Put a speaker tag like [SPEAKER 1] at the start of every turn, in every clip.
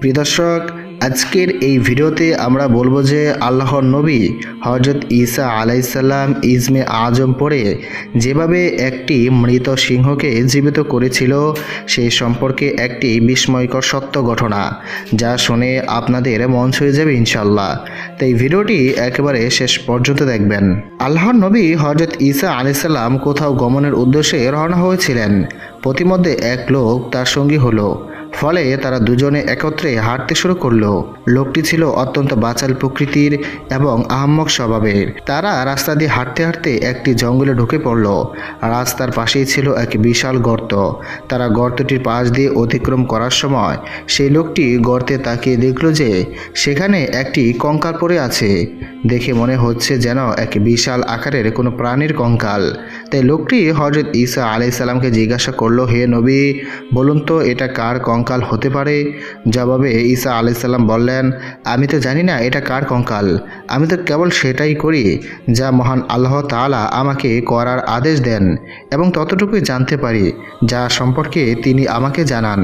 [SPEAKER 1] প্রিয় দর্শক, আজকের এই ভিডিওতে আমরা বলব যে আল্লাহর নবী হজরত ঈসা আলাইসাল্লাম ইজমে আজম পড়ে যেভাবে একটি মৃত সিংহকে জীবিত করেছিল সেই সম্পর্কে একটি বিস্ময়কর সত্য ঘটনা, যা শুনে আপনাদের মন ছুঁয়ে যাবে ইনশাল্লাহ তাই ভিডিওটি একেবারে শেষ পর্যন্ত দেখবেন। আল্লাহর নবী হজরত ঈসা আলাইসাল্লাম কোথাও গমনের উদ্দেশ্যে রওনা হয়েছিলেন। প্রতিমধ্যে এক লোক তার সঙ্গী হলো। ফলে তারা দুজনে একত্রে হাঁটতে শুরু করল। লোকটি ছিল অত্যন্ত বাচাল প্রকৃতির এবং আহম্মক স্বভাবের। তারা রাস্তা দিয়ে হাঁটতে হাঁটতে একটি জঙ্গলে ঢুকে পড়ল। রাস্তার পাশেই ছিল এক বিশাল গর্ত। তারা গর্তটির পাশ দিয়ে অতিক্রম করার সময় সেই লোকটি গর্তে তাকিয়ে দেখল যে সেখানে একটি কঙ্কাল পড়ে আছে। দেখে মনে হচ্ছে যেন এক বিশাল আকারের কোনো প্রাণীর কঙ্কাল। তাই লোকটি হজরত ঈসা আলাইসাল্লামকে জিজ্ঞাসা করল, হে নবী, বলুন তো এটা কার কঙ্কাল হতে পারে? জবাবে ঈসা আলাইসাল্লাম বললেন, আমি তো জানি না এটা কার কঙ্কাল। আমি তো কেবল সেটাই করি যা মহান আল্লাহ তাআলা আমাকে করার আদেশ দেন এবং ততটুকুই জানতে পারি, যা সম্পর্কে তিনি আমাকে জানান।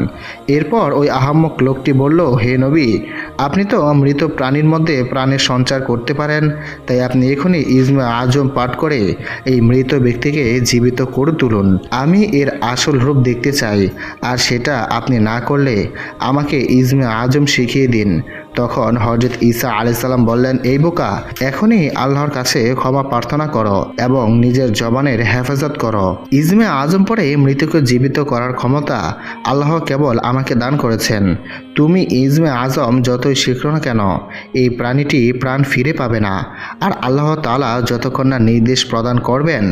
[SPEAKER 1] এরপর ওই আহাম্মক লোকটি বলল, হে নবী, আপনি তো মৃত প্রাণীর মধ্যে প্রাণের সঞ্চার করতে পারেন তাই আপনি এখনই ইজমা আজম পাঠ করে এই মৃত ব্যক্তিকে জীবিত করে তুলুন। আমি এর আসল রূপ দেখতে চাই, আর সেটা আপনি না করলে আমাকে ইজমা আজম শিখিয়ে দিন। তখন হজরত ঈসা আলাইসাল্লাম বললেন, এই বোকা, এখনই আল্লাহর কাছে ক্ষমা প্রার্থনা করো এবং নিজের জবানের হেফাজত করো। ইজমে আজম পরে মৃতকে জীবিত করার ক্ষমতা আল্লাহ কেবল আমাকে দান করেছেন। তুমি ইজমে আজম যতই শিখো না কেন, এই প্রাণীটি প্রাণ ফিরে পাবে না। আর আল্লাহ তালা যতক্ষণ না নির্দেশ প্রদান করবেন,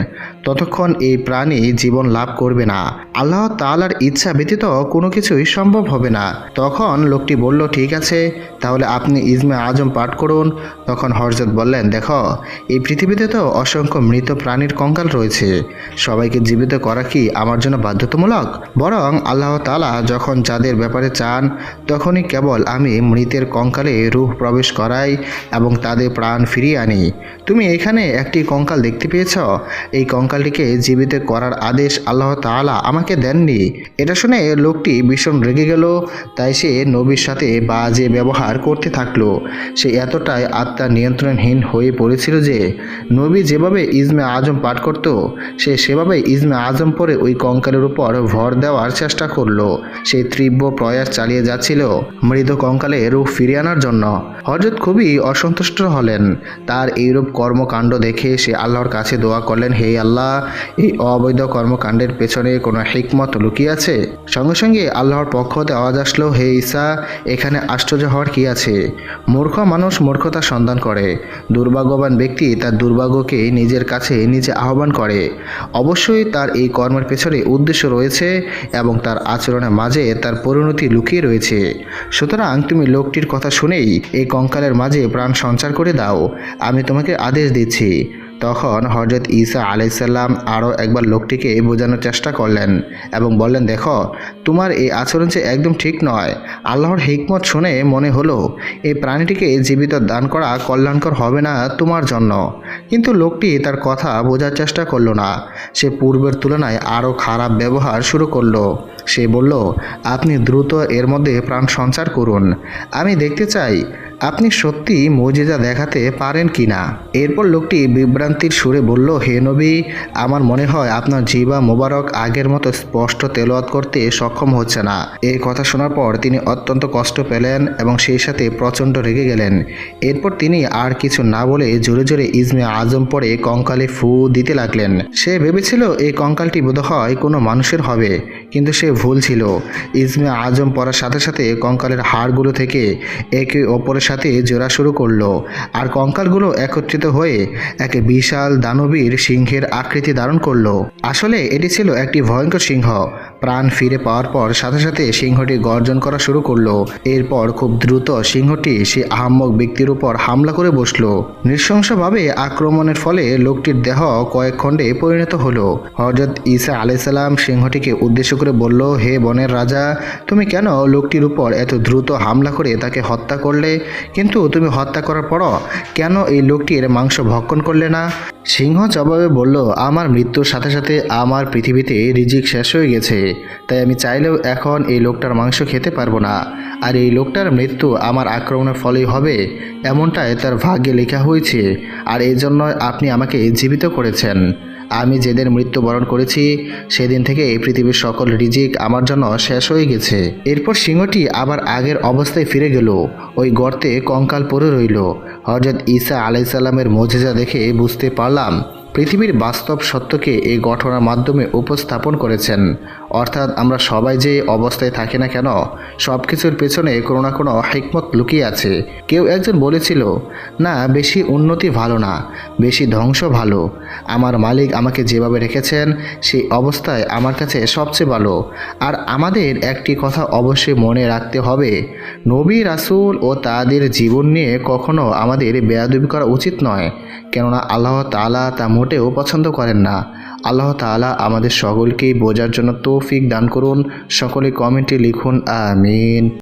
[SPEAKER 1] ততক্ষণ এই প্রাণী জীবন লাভ করবে না। আল্লাহ তালার ইচ্ছা ব্যতীত কোনো কিছুই সম্ভব হবে না। তখন লোকটি বলল, ঠিক আছে তাহলে আপনি ইজমে আজম পাঠ করুন। তখন হরজত বললেন, দেখো, এই পৃথিবীতে তো অসংখ্য মৃত প্রাণীর কঙ্কাল রয়েছে। সবাইকে জীবিত করা কি আমার জন্য বাধ্যতামূলক? বরং আল্লাহ তালা যখন যাদের ব্যাপারে চান, তখনই কেবল আমি মৃতের কঙ্কালে রূহ প্রবেশ করাই এবং তাদের প্রাণ ফিরিয়ে আনি। তুমি এখানে একটি কঙ্কাল দেখতে পেয়েছ? এই কঙ্কালটিকে জীবিত করার আদেশ আল্লাহ তাআলা আমাকে দেননি। এটা শুনে লোকটি ভীষণ রেগে গেল। তাই সে নবীর সাথে বাজে ব্যবহার করতে থাকল। সে এতটাই আত্মা নিয়ন্ত্রণহীন হয়ে পড়েছিল যে, নবী যেভাবে ইজমে আজম পাঠ করত, সে সেভাবে ইজমে আজম পরে ওই কঙ্কালের উপর ভর দেওয়ার চেষ্টা করল। সে তীব্র প্রয়াস চালিয়ে যাচ্ছিল মৃত কঙ্কালে রূপ ফিরিয়ে আনার জন্য। হজরত খুবই অসন্তুষ্ট হলেন। তার এইরূপ কর্মকাণ্ড দেখে সে আল্লাহর কাছে দোয়া করলেন, হে আল্লাহ, এই অবৈধ কর্মকাণ্ডের পেছনে কোনো হিকমত লুকিয়ে আছে? সঙ্গে সঙ্গে আল্লাহর পক্ষ হতে আওয়াজ আসলো, হে ঈসা, এখানে আশ্চর্য হওয়ার কি আছে। মূর্খ মানুষ মূর্খতা সন্ধান করে। দুর্ভাগ্যবান ব্যক্তি তার দুর্ভাগ্যকে নিজের কাছে নিজে আহ্বান করে। অবশ্যই তার এই কর্মের পেছনে উদ্দেশ্য রয়েছে এবং তার আচরণের মাঝে তার পরিণতি লুকিয়ে রয়েছে। সুতরাং তুমি লোকটির কথা শুনেই এই কঙ্কালের মাঝে প্রাণ সঞ্চার করে দাও। আমি তোমাকে আদেশ দিচ্ছি। তখন হজরত ঈসা আলাইসাল্লাম আরও একবার লোকটিকে বোঝানোর চেষ্টা করলেন এবং বললেন, দেখো, তোমার এই আচরণ যে একদম ঠিক নয়। আল্লাহর হিকমত শুনে মনে হলো, এই প্রাণীটিকে জীবিত দান করা কল্যাণকর হবে না তোমার জন্য। কিন্তু লোকটি তার কথা বোঝার চেষ্টা করল না। সে পূর্বের তুলনায় আরও খারাপ ব্যবহার শুরু করল। সে বলল, আপনি দ্রুত এর মধ্যে প্রাণ সঞ্চার করুন। আমি দেখতে চাই আপনি সত্যি মজিজা দেখাতে পারেন কি না? এরপর লোকটি বিভ্রান্তির সুরে বলল, হে নবী, আমার মনে হয় আপনার জিবা মোবারক আগের মতো স্পষ্ট তেলোয়াত করতে সক্ষম হচ্ছে না। এই কথা শোনার পর তিনি অত্যন্ত কষ্ট পেলেন এবং সেই সাথে প্রচণ্ড রেগে গেলেন। এরপর তিনি আর কিছু না বলে জোরে জোরে ইজমে আজম পরে কঙ্কালে ফু দিতে লাগলেন। সে ভেবেছিল, এই কঙ্কালটি বোধহয় কোনো মানুষের হবে। কিন্তু সে ভুল ছিল। ইজমে আজম পড়ার সাথে সাথে কঙ্কালের হাড়গুলো থেকে একে অপরের সাথে জোড়া শুরু করল। আর কঙ্কালগুলো একত্রিত হয়ে এক বিশাল দানবীর সিংহের আকৃতি ধারণ করল। আসলে এটি ছিল একটি ভয়ঙ্কর সিংহ। প্রাণ ফিরে পাওয়ার পর সাথে সাথে সিংহটি গর্জন করা শুরু করল। এরপর খুব দ্রুত সিংহটি সে আহাম্মক ব্যক্তির উপর হামলা করে বসল। নৃশংসভাবে আক্রমণের ফলে লোকটির দেহ কয়েক খণ্ডে পরিণত হলো। হজরত ঈসা আলাইসাল্লাম সিংহটিকে উদ্দেশ্য করে বলল, হে বনের রাজা, তুমি কেন লোকটির উপর এত দ্রুত হামলা করে তাকে হত্যা করলে? কিন্তু তুমি হত্যা করার পরও কেন এই লোকটির মাংস ভক্ষণ করলে না? সিংহ জবাবে বলল, আমার মৃত্যুর সাথে সাথে আমার পৃথিবীতে রিজিক শেষ হয়ে গেছে, তাই আমি চাইলেও এখন এই লোকটার মাংস খেতে পারব না। আর এই লোকটার মৃত্যু আমার আক্রমণের ফলেই হবে, এমনটাই তার ভাগ্যে লেখা হয়েছে। আর এই জন্য আপনি আমাকে জীবিত করেছেন। আমি যেদিন মৃত্যুবরণ করেছি, সেদিন থেকে এই পৃথিবীর সকল রিজিক আমার জন্য শেষ হয়ে গেছে। এরপর সিংহটি আবার আগের অবস্থায় ফিরে গেল। ওই গর্তে কঙ্কাল পরে রইল। হজরত ঈসা আলাইসাল্লামের মজেজা দেখে বুঝতে পারলাম, পৃথিবীর বাস্তব সত্যকে এই ঘটনার মাধ্যমে উপস্থাপন করেছেন। অর্থাৎ আমরা সবাই যে অবস্থায় থাকি না কেন সব কিছুর পেছনে কোনো না কোনো হিকমত লুকিয়ে আছে। কেউ একজন বলেছিল, না, বেশি উন্নতি ভালো না, বেশি ধ্বংস ভালো। আমার মালিক আমাকে যেভাবে রেখেছেন, সেই অবস্থায় আমার কাছে সবচেয়ে ভালো। আর আমাদের একটি কথা অবশ্যই মনে রাখতে হবে, নবী রাসূল ও তাদের জীবন নিয়ে কখনো আমাদের বেয়াদবি করা উচিত নয়। কেননা আল্লাহ তাআলা তা মোটেও পছন্দ করেন না। আল্লাহ তালা আমাদের সকলকেই বোঝার জন্য তৌফিক দান করুন। সকলে কমেন্টে লিখুন আমিন।